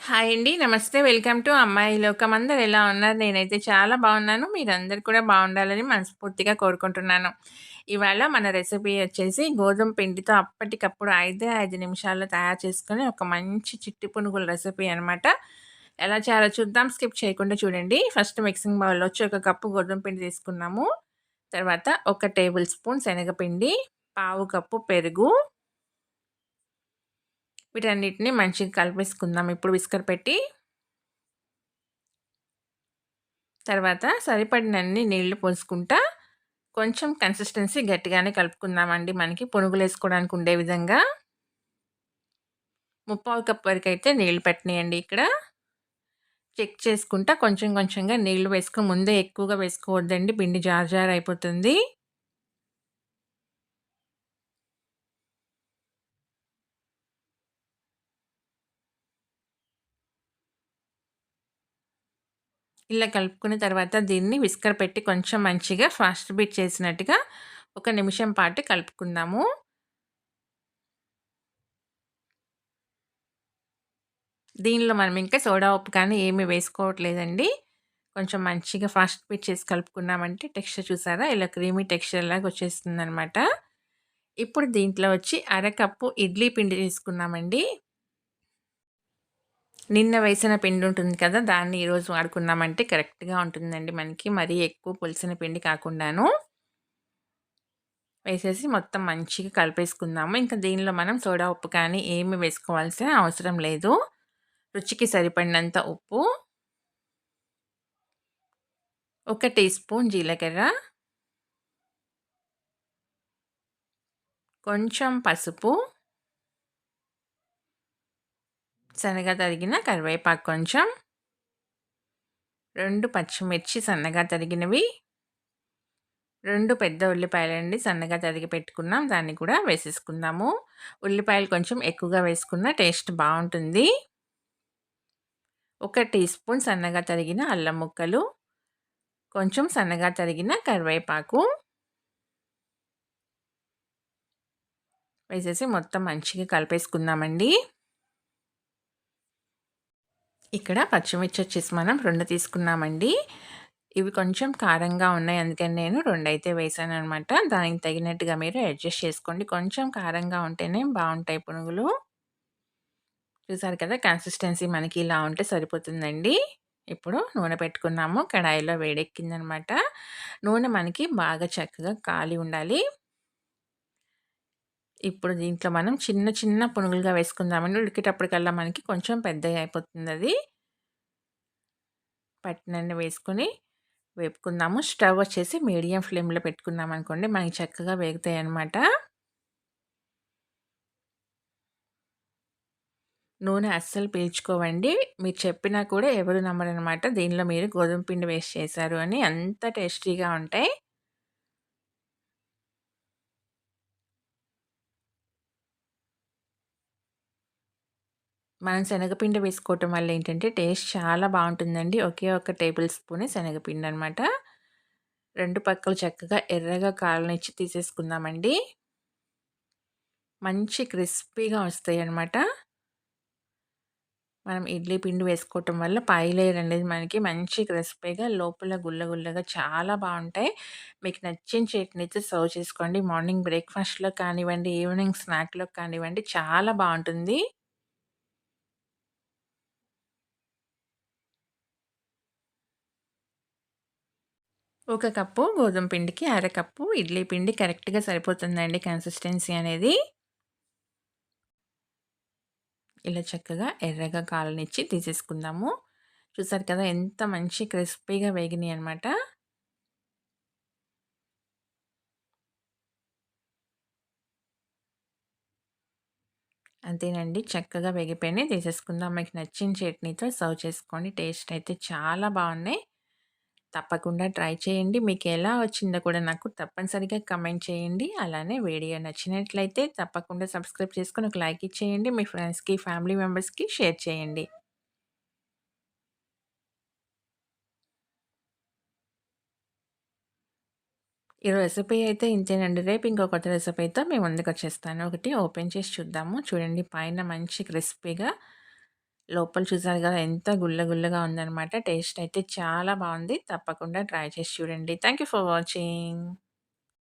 Hi అండి. నమస్తే. Welcome to అమ్మాయి లోకం. అందరు ఎలా ఉన్నారు? నేనైతే చాలా బాగున్నాను. మీరందరు కూడా బాగుండాలని మనస్ఫూర్తిగా కోరుకుంటున్నాను. ఇవాళ మన రెసిపీ వచ్చేసి గోధుమ పిండితో అప్పటికప్పుడు ఐదే ఐదు నిమిషాల్లో తయారు చేసుకుని ఒక మంచి చిట్టి పునుగుల రెసిపీ అనమాట. ఎలా చేయాలో చూద్దాం. స్కిప్ చేయకుండా చూడండి. ఫస్ట్ మిక్సింగ్ బౌల్‌లో వచ్చి ఒక కప్పు గోధుమ పిండి తీసుకున్నాము. తర్వాత ఒక టేబుల్ స్పూన్ శనగపిండి, పావు కప్పు పెరుగు వీటన్నిటిని మంచిగా కలిపేసుకుందాం. ఇప్పుడు విస్కర్ పెట్టి తర్వాత సరిపడినన్ని నీళ్ళు పోసుకుంటా కొంచెం కన్సిస్టెన్సీ గట్టిగానే కలుపుకుందామండి. మనకి పునుగులు వేసుకోవడానికి ఉండే విధంగా. ముప్పావు కప్ వరకు అయితే నీళ్ళు పెట్టినాయండి ఇక్కడ. చెక్ చేసుకుంటా కొంచెం కొంచెంగా నీళ్ళు వేసుకుని ముందే ఎక్కువగా వేసుకోవద్దండి. పిండి జార్ జార్ అయిపోతుంది ఇలా కలుపుకున్న తర్వాత దీన్ని విస్కర్ పెట్టి కొంచెం మంచిగా ఫాస్ట్ బీట్ చేసినట్టుగా ఒక నిమిషం పాటు కలుపుకుందాము. దీనిలో మనం ఇంకా సోడా ఉప్పు కానీ ఏమీ వేసుకోవట్లేదండి. కొంచెం మంచిగా ఫాస్ట్ బీట్ చేసి కలుపుకున్నామంటే టెక్స్చర్ చూసారా? ఇలా క్రీమీ టెక్స్చర్ లాగా వచ్చేస్తుంది అనమాట ఇప్పుడు దీంట్లో వచ్చి అరకప్పు ఇడ్లీ పిండి తీసుకున్నామండి. నిన్న వేసిన పిండి ఉంటుంది కదా దాన్ని ఈరోజు వాడుకున్నామంటే కరెక్ట్గా ఉంటుందండి మనకి. మరీ ఎక్కువ పులిసిన పిండి కాకుండాను. వేసేసి మొత్తం మంచిగా కలిపేసుకుందాము. ఇంకా దీనిలో మనం సోడా ఉప్పు కానీ ఏమి వేసుకోవాల్సిన అవసరం లేదు. రుచికి సరిపడినంత ఉప్పు. ఒక టీ స్పూన్ జీలకర్ర. కొంచెం పసుపు. సన్నగా తరిగిన కరివేపాకు కొంచెం. రెండు పచ్చిమిర్చి సన్నగా తరిగినవి. రెండు పెద్ద ఉల్లిపాయలండి సన్నగా తరిగి పెట్టుకున్నాం. దాన్ని కూడా వేసేసుకుందాము. ఉల్లిపాయలు కొంచెం ఎక్కువగా వేసుకున్న టేస్ట్ బాగుంటుంది. ఒక టీ స్పూన్ సన్నగా తరిగిన అల్లం ముక్కలు. కొంచెం సన్నగా తరిగిన కరివేపాకు. వేసేసి మొత్తం మంచిగా కలిపేసుకుందామండి. ఇక్కడ పచ్చిమిర్చి వచ్చేసి మనం రెండు తీసుకున్నామండి. ఇవి కొంచెం కారంగా ఉన్నాయి అందుకని నేను రెండు అయితే వేసాను అనమాట దానికి తగినట్టుగా మీరు అడ్జస్ట్ చేసుకోండి. కొంచెం కారంగా ఉంటేనే బాగుంటాయి పునుగులు. చూసారు కదా కన్సిస్టెన్సీ మనకి ఇలా ఉంటే సరిపోతుందండి. ఇప్పుడు నూనె పెట్టుకున్నాము కడాయిలో వేడెక్కిందనమాట నూనె మనకి బాగా చక్కగా కాలి ఉండాలి. ఇప్పుడు దీంట్లో మనం చిన్న చిన్న పునుగులుగా వేసుకుందామండి ఉడికేటప్పటికల్లా మనకి కొంచెం పెద్దగా అయిపోతుంది అది పట్టినన్ని వేసుకొని వేపుకుందాము. స్టవ్ వచ్చేసి మీడియం ఫ్లేమ్లో పెట్టుకుందాం అనుకోండి. మనకి చక్కగా వేగుతాయి అన్నమాట నూనె అస్సలు పీల్చుకోవండి. మీరు చెప్పినా కూడా ఎవరు నమ్మరనమాట దీనిలో మీరు గోధుమ పిండి వేస్ట్ చేశారు అని. అంత టేస్టీగా ఉంటాయి. మనం శనగపిండి వేసుకోవటం వల్ల ఏంటంటే టేస్ట్ చాలా బాగుంటుందండి. ఒకే ఒక టేబుల్ స్పూన్ శనగపిండి అనమాట రెండు పక్కలు చక్కగా ఎర్రగా కాలనిచ్చి తీసేసుకుందామండి. మంచి క్రిస్పీగా వస్తాయి అన్నమాట మనం ఇడ్లీ పిండి వేసుకోవటం వల్ల పాయిలేయర్ అనేది మనకి మంచి క్రిస్పీగా లోపల గుల్ల గుల్లగా చాలా బాగుంటాయి. మీకు నచ్చిన చట్నీతో సర్వ్ చేసుకోండి. మార్నింగ్ బ్రేక్ఫాస్ట్లో కానివ్వండి ఈవినింగ్ స్నాక్లో కానివ్వండి చాలా బాగుంటుంది. ఒక కప్పు గోధుమ పిండికి అరకప్పు ఇడ్లీ పిండి కరెక్ట్గా సరిపోతుందండి కన్సిస్టెన్సీ అనేది. ఇలా చక్కగా ఎర్రగా కాలనిచ్చి తీసేసుకుందాము. చూసారు కదా ఎంత మంచి క్రిస్పీగా వేగినాయి అనమాట అంతేనండి చక్కగా వేగిపోయినాయి తీసేసుకుందాం. మీకు నచ్చిన చట్నీతో సర్వ్ చేసుకోండి. టేస్ట్ అయితే చాలా బాగున్నాయి. తప్పకుండా ట్రై చేయండి. మీకు ఎలా వచ్చిందో కూడా నాకు తప్పనిసరిగా కమెంట్ చేయండి. అలానే వీడియో నచ్చినట్లయితే తప్పకుండా సబ్స్క్రైబ్ చేసుకుని ఒక లైక్ ఇచ్చేయండి. మీ ఫ్రెండ్స్కి ఫ్యామిలీ మెంబర్స్కి షేర్ చేయండి. ఈ రెసిపీ అయితే ఇంతేనండి. రేపు ఇంకో కొత్త రెసిపీతో మేము ముందుకు వచ్చేస్తాను ఒకటి ఓపెన్ చేసి చూద్దాము. చూడండి పైన మంచి క్రిస్పీగా లోపల చూసారు కదా ఎంత గుల్ల గుల్లగా ఉందనమాట. టేస్ట్ అయితే చాలా బాగుంది తప్పకుండా ట్రై చేసి చూడండి. Thank you for watching.